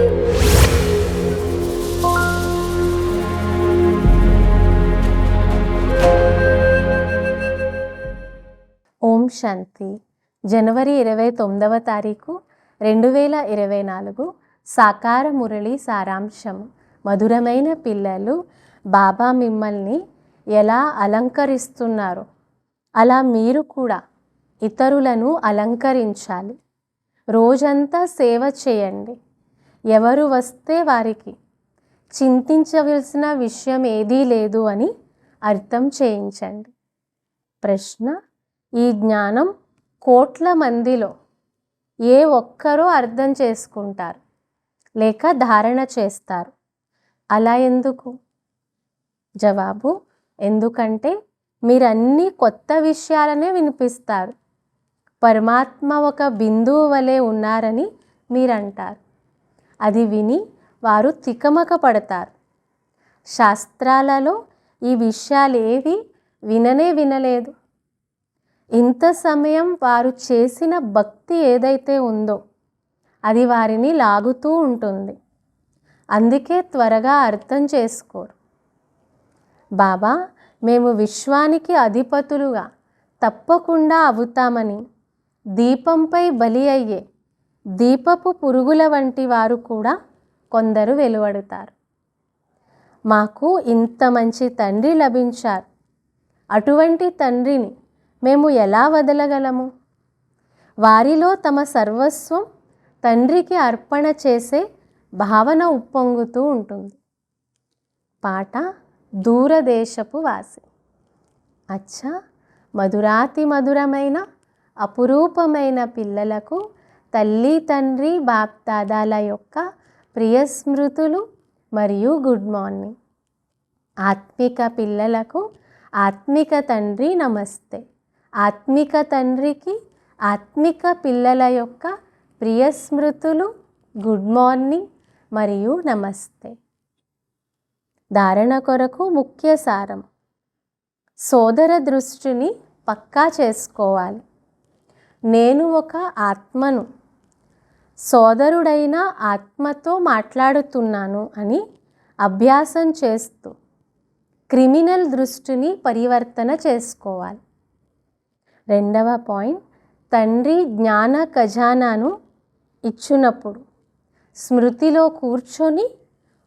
ఓం శాంతి. జనవరి ఇరవై తొమ్మిదవ తారీఖు రెండు వేల ఇరవై నాలుగు సాకార మురళి సారాంశం. మధురమైన పిల్లలు బాబా మిమ్మల్ని ఎలా అలంకరిస్తున్నారు? అలా మీరు కూడా ఇతరులను అలంకరించాలి. రోజంతా సేవ చేయండి. ఎవరు వస్తే వారికి చింతించవలసిన విషయం ఏదీ లేదు అని అర్థం చేయించండి. ప్రశ్న ఈ జ్ఞానం కోట్ల మందిలో ఏ ఒక్కరూ అర్థం చేసుకుంటారు లేక ధారణ చేస్తారు. అలా ఎందుకు? జవాబు ఎందుకంటే మీరు అన్ని కొత్త విషయాలనే వినిపిస్తారు. పరమాత్మ ఒక బిందువు వలె ఉన్నారని మీరంటారు. అది విని వారు తికమక పడతారు శాస్త్రాలలో ఈ విషయాలేవి విననే వినలేదు. ఇంత సమయం వారు చేసిన భక్తి ఏదైతే ఉందో అది వారిని లాగుతూ ఉంటుంది. అందుకే త్వరగా అర్థం చేసుకోరు. బాబా మేము విశ్వానికి అధిపతులుగా తప్పకుండా అవుతామని దీపంపై బలి అయ్యే దీపపు పురుగుల వంటి వారు కూడా కొందరు వెలువడుతారు. మాకు ఇంత మంచి తండ్రి లభించారు. అటువంటి తండ్రిని మేము ఎలా వదలగలము? వారిలో తమ సర్వస్వం తండ్రికి అర్పణ చేసే భావన ఉప్పొంగుతూ ఉంటుంది. పాట దూరదేశపు వాసి. అచ్చా మధురాతి మధురమైన అపురూపమైన పిల్లలకు తల్లి తండ్రి బాప్తాదాల యొక్క ప్రియ స్మృతులు మరియు గుడ్ మార్నింగ్. ఆత్మిక పిల్లలకు ఆత్మిక తండ్రి నమస్తే. ఆత్మిక తండ్రికి ఆత్మిక పిల్లల యొక్క ప్రియ స్మృతులు గుడ్ మార్నింగ్ మరియు నమస్తే. ధారణ కొరకు ముఖ్య సారం. సోదర దృష్టిని పక్కా చేసుకోవాలి. నేను ఒక ఆత్మను సోదరుడైన ఆత్మతో మాట్లాడుతున్నాను అని అభ్యాసం చేస్తూ క్రిమినల్ దృష్టిని పరివర్తన చేసుకోవాలి. రెండవ పాయింట్ తండ్రి జ్ఞాన ఖజానాను ఇచ్చినప్పుడు స్మృతిలో కూర్చొని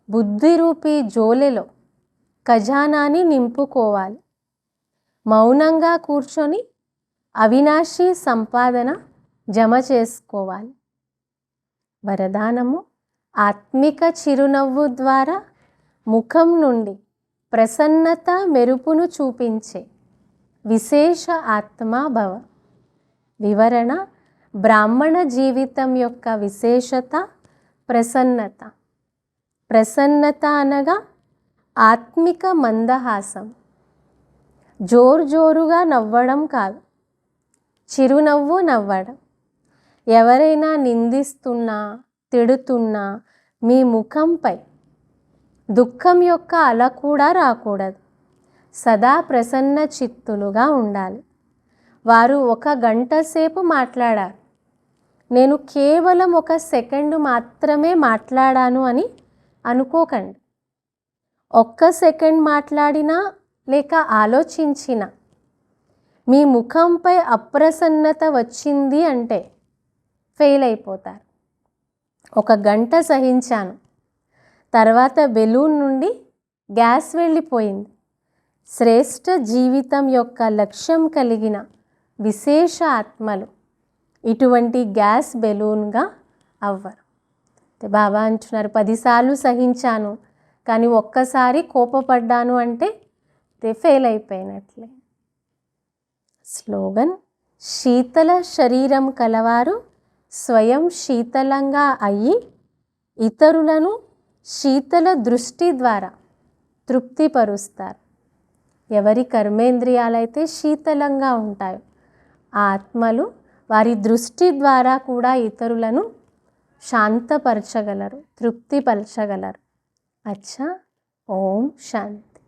బుద్ధిరూపి జోలెలో ఖజానాని నింపుకోవాలి. మౌనంగా కూర్చొని అవినాశి సంపాదన జమ చేసుకోవాలి. వరదానము ఆత్మిక చిరునవ్వు ద్వారా ముఖం నుండి ప్రసన్నత మెరుపును చూపించే విశేష ఆత్మాభవ వివరణ బ్రాహ్మణ జీవితం యొక్క విశేషత ప్రసన్నత. ప్రసన్నత అనగా ఆత్మిక మందహాసం. జోరు జోరుగా నవ్వడం కాదు చిరునవ్వు నవ్వడం. ఎవరైనా నిందిస్తున్నా తిడుతున్నా మీ ముఖంపై దుఃఖం యొక్క అల కూడా రాకూడదు. సదా ప్రసన్న చిత్తులుగా ఉండాలి. వారు ఒక గంట సేపు మాట్లాడారు. నేను కేవలం ఒక సెకండ్ మాత్రమే మాట్లాడాను అని అనుకోకండి. ఒక్క సెకండ్ మాట్లాడినా లేక ఆలోచించిన మీ ముఖంపై అప్రసన్నత వచ్చింది అంటే ఫెయిల్ అయిపోతారు ఒక గంట సహించాను. తర్వాత బెలూన్ నుండి గ్యాస్ వెళ్ళిపోయింది. శ్రేష్ఠ జీవితం యొక్క లక్ష్యం కలిగిన విశేష ఆత్మలు ఇటువంటి గ్యాస్ బెలూన్గా అవ్వరు. బాబా అంటున్నారు పదిసార్లు సహించాను కానీ ఒక్కసారి కోపపడ్డాను అంటే ఫెయిల్ అయిపోయినట్లే స్లోగన్ శీతల శరీరం కలవారు స్వయం శీతలంగా అయ్యి ఇతరులను శీతల దృష్టి ద్వారా తృప్తిపరుస్తారు. ఎవరి కర్మేంద్రియాలైతే శీతలంగా ఉంటాయో ఆత్మలు వారి దృష్టి ద్వారా కూడా ఇతరులను శాంతపరచగలరు తృప్తిపరచగలరు. అచ్చా ఓం శాంతి.